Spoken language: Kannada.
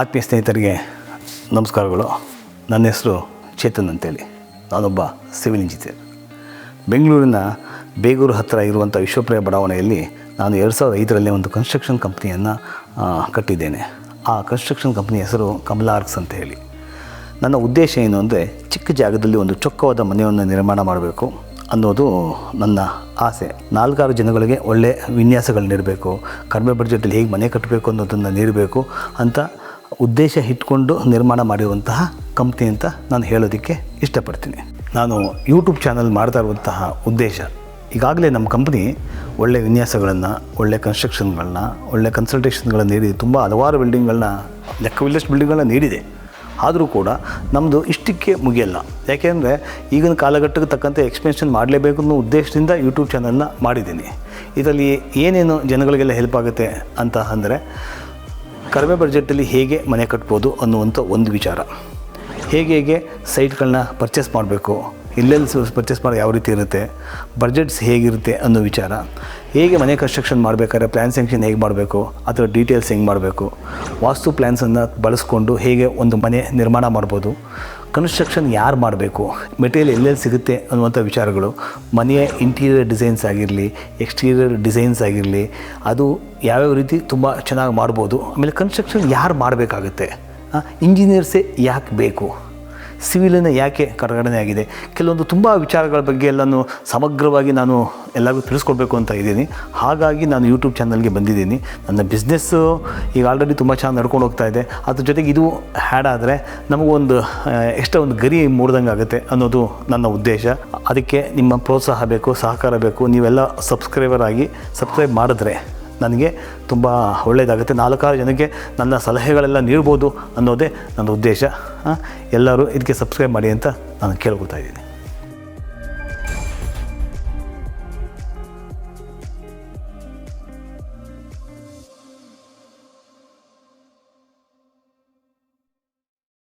ಆತ್ಮೀಯ ಸ್ನೇಹಿತರಿಗೆ ನಮಸ್ಕಾರಗಳು. ನನ್ನ ಹೆಸರು ಚೇತನ್ ಅಂತೇಳಿ. ನಾನೊಬ್ಬ ಸಿವಿಲ್ ಇಂಜಿನಿಯರ್. ಬೆಂಗಳೂರಿನ ಬೇಗೂರು ಹತ್ತಿರ ಇರುವಂಥ ವಿಶ್ವಪ್ರಿಯ ಬಡಾವಣೆಯಲ್ಲಿ ನಾನು ಎರಡು ಸಾವಿರದ ಐದರಲ್ಲೇ ಒಂದು ಕನ್ಸ್ಟ್ರಕ್ಷನ್ ಕಂಪ್ನಿಯನ್ನು ಕಟ್ಟಿದ್ದೇನೆ. ಆ ಕನ್ಸ್ಟ್ರಕ್ಷನ್ ಕಂಪ್ನಿ ಹೆಸರು ಕಮಲಾರ್ಕ್ಸ್ ಅಂತ ಹೇಳಿ. ನನ್ನ ಉದ್ದೇಶ ಏನು ಅಂದರೆ ಚಿಕ್ಕ ಜಾಗದಲ್ಲಿ ಒಂದು ಚೊಕ್ಕವಾದ ಮನೆಯನ್ನು ನಿರ್ಮಾಣ ಮಾಡಬೇಕು ಅನ್ನೋದು ನನ್ನ ಆಸೆ. ನಾಲ್ಕಾರು ಜನಗಳಿಗೆ ಒಳ್ಳೆ ವಿನ್ಯಾಸಗಳು ನೀಡಬೇಕು. ಕಡಿಮೆ ಬಡ್ಜೆಟಲ್ಲಿ ಹೇಗೆ ಮನೆ ಕಟ್ಟಬೇಕು ಅನ್ನೋದನ್ನು ನೀಡಬೇಕು ಅಂತ ಉದ್ದೇಶ ಇಟ್ಕೊಂಡು ನಿರ್ಮಾಣ ಮಾಡಿರುವಂತಹ ಕಂಪ್ನಿ ಅಂತ ನಾನು ಹೇಳೋದಕ್ಕೆ ಇಷ್ಟಪಡ್ತೀನಿ. ನಾನು ಯೂಟ್ಯೂಬ್ ಚಾನಲ್ ಮಾಡ್ತಾ ಇರುವಂತಹ ಉದ್ದೇಶ, ಈಗಾಗಲೇ ನಮ್ಮ ಕಂಪ್ನಿ ಒಳ್ಳೆ ವಿನ್ಯಾಸಗಳನ್ನು, ಒಳ್ಳೆ ಕನ್ಸ್ಟ್ರಕ್ಷನ್ಗಳನ್ನ ಒಳ್ಳೆ ಕನ್ಸಲ್ಟೇಷನ್ಗಳನ್ನು ನೀಡಿ ತುಂಬ ಹಲವಾರು ಬಿಲ್ಡಿಂಗ್ಗಳನ್ನ ಲೆಕ್ಕವಿಲ್ಲಷ್ಟು ಬಿಲ್ಡಿಂಗ್ಗಳನ್ನ ನೀಡಿದೆ. ಆದರೂ ಕೂಡ ನಮ್ಮದು ಇಷ್ಟಕ್ಕೆ ಮುಗಿಯಲ್ಲ. ಯಾಕೆಂದರೆ ಈಗಿನ ಕಾಲಘಟ್ಟಕ್ಕೆ ತಕ್ಕಂತೆ ಎಕ್ಸ್ಪೆನ್ಷನ್ ಮಾಡಲೇಬೇಕು ಅನ್ನೋ ಉದ್ದೇಶದಿಂದ ಯೂಟ್ಯೂಬ್ ಚಾನಲ್ನ ಮಾಡಿದ್ದೀನಿ. ಇದರಲ್ಲಿ ಏನೇನು ಜನಗಳಿಗೆಲ್ಲ ಹೆಲ್ಪ್ ಆಗುತ್ತೆ ಅಂತ ಅಂದರೆ ಕಡಿಮೆ ಬಜೆಟಲ್ಲಿ ಹೇಗೆ ಮನೆ ಕಟ್ಬೋದು ಅನ್ನುವಂಥ ಒಂದು ವಿಚಾರ. ಹೇಗೆ ಹೇಗೆ ಸೈಟ್ಗಳನ್ನ ಪರ್ಚೇಸ್ ಮಾಡಬೇಕು ಎಲ್ಲೆಲ್ಲಿ ಪರ್ಚೇಸ್ ಮಾಡಿ ಯಾವ ರೀತಿ ಇರುತ್ತೆ ಬಜೆಟ್ಸ್ ಹೇಗಿರುತ್ತೆ ಅನ್ನೋ ವಿಚಾರ. ಹೇಗೆ ಮನೆ ಕನ್ಸ್ಟ್ರಕ್ಷನ್ ಮಾಡಬೇಕಾದ್ರೆ ಪ್ಲ್ಯಾನ್ ಸ್ಯಾಂಕ್ಷನ್ ಹೇಗೆ ಮಾಡಬೇಕು, ಅಥವಾ ಡೀಟೇಲ್ಸ್ ಹೆಂಗೆ ಮಾಡಬೇಕು, ವಾಸ್ತು ಪ್ಲ್ಯಾನ್ಸನ್ನು ಬಳಸ್ಕೊಂಡು ಹೇಗೆ ಒಂದು ಮನೆ ನಿರ್ಮಾಣ ಮಾಡ್ಬೋದು ಕನ್ಸ್ಟ್ರಕ್ಷನ್ ಯಾರು ಮಾಡಬೇಕು? ಮೆಟೀರಿಯಲ್ ಎಲ್ಲೆಲ್ಲಿ ಸಿಗುತ್ತೆ ಅನ್ನುವಂಥ ವಿಚಾರಗಳು, ಮನೆಯ ಇಂಟೀರಿಯರ್ ಡಿಸೈನ್ಸ್ ಆಗಿರಲಿ, ಎಕ್ಸ್ಟೀರಿಯರ್ ಡಿಸೈನ್ಸ್ ಆಗಿರಲಿ, ಅದು ಯಾವ್ಯಾವ ರೀತಿ ತುಂಬ ಚೆನ್ನಾಗಿ ಮಾಡ್ಬೋದು. ಆಮೇಲೆ ಕನ್ಸ್ಟ್ರಕ್ಷನ್ ಯಾರು ಮಾಡಬೇಕಾಗುತ್ತೆ? ಇಂಜಿನಿಯರ್ಸೇ ಯಾಕೆ ಬೇಕು? ಸಿವಿಲನ್ನು ಯಾಕೆ ಕಡೆಗಣನೆ ಆಗಿದೆ ಕೆಲವೊಂದು ತುಂಬ ವಿಚಾರಗಳ ಬಗ್ಗೆ ಎಲ್ಲನೂ ಸಮಗ್ರವಾಗಿ ನಾನು ಎಲ್ಲರಿಗೂ ತಿಳಿಸ್ಕೊಡ್ಬೇಕು ಅಂತ ಇದ್ದೀನಿ. ಹಾಗಾಗಿ ನಾನು ಯೂಟ್ಯೂಬ್ ಚಾನಲ್ಗೆ ಬಂದಿದ್ದೀನಿ. ನನ್ನ ಬಿಸ್ನೆಸ್ಸು ಈಗ ಆಲ್ರೆಡಿ ತುಂಬ ಚೆನ್ನಾಗಿ ನಡ್ಕೊಂಡು ಹೋಗ್ತಾ ಇದೆ. ಅದ್ರ ಜೊತೆಗೆ ಇದು ಹ್ಯಾಡ್ ಆದರೆ ನಮಗೊಂದು ಎಕ್ಸ್ಟ್ರಾ ಒಂದು ಗರಿ ಮೂಡ್ದಂಗೆ ಆಗುತ್ತೆ ಅನ್ನೋದು ನನ್ನ ಉದ್ದೇಶ. ಅದಕ್ಕೆ ನಿಮ್ಮ ಪ್ರೋತ್ಸಾಹ ಬೇಕು, ಸಹಕಾರ ಬೇಕು. ನೀವೆಲ್ಲ ಸಬ್ಸ್ಕ್ರೈಬರ್ ಆಗಿ ಸಬ್ಸ್ಕ್ರೈಬ್ ಮಾಡಿದ್ರೆ ನನಗೆ ತುಂಬ ಒಳ್ಳೆಯದಾಗುತ್ತೆ ನಾಲ್ಕಾರು ಜನಕ್ಕೆ ನನ್ನ ಸಲಹೆಗಳೆಲ್ಲ ನೀಡ್ಬೋದು ಅನ್ನೋದೇ ನನ್ನ ಉದ್ದೇಶ. ಎಲ್ಲರೂ ಇದಕ್ಕೆ ಸಬ್ಸ್ಕ್ರೈಬ್ ಮಾಡಿ ಅಂತ ನಾನು ಕೇಳ್ಕೊಳ್ತಾ ಇದ್ದೀನಿ.